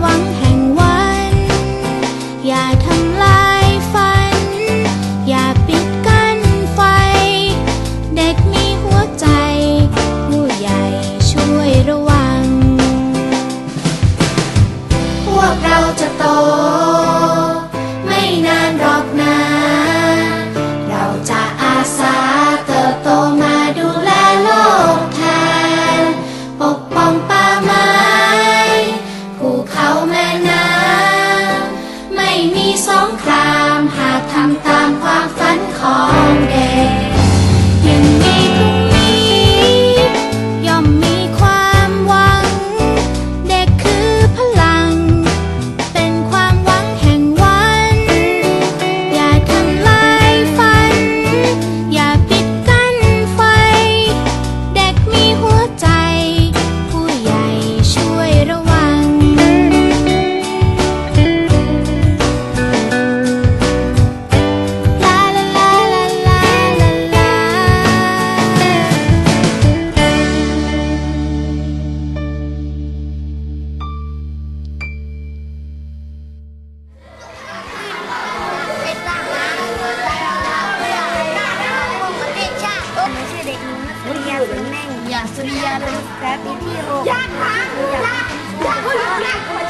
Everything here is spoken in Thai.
望 long day. เรียาลแพ้ปีที่หกอยากถามอยากถาม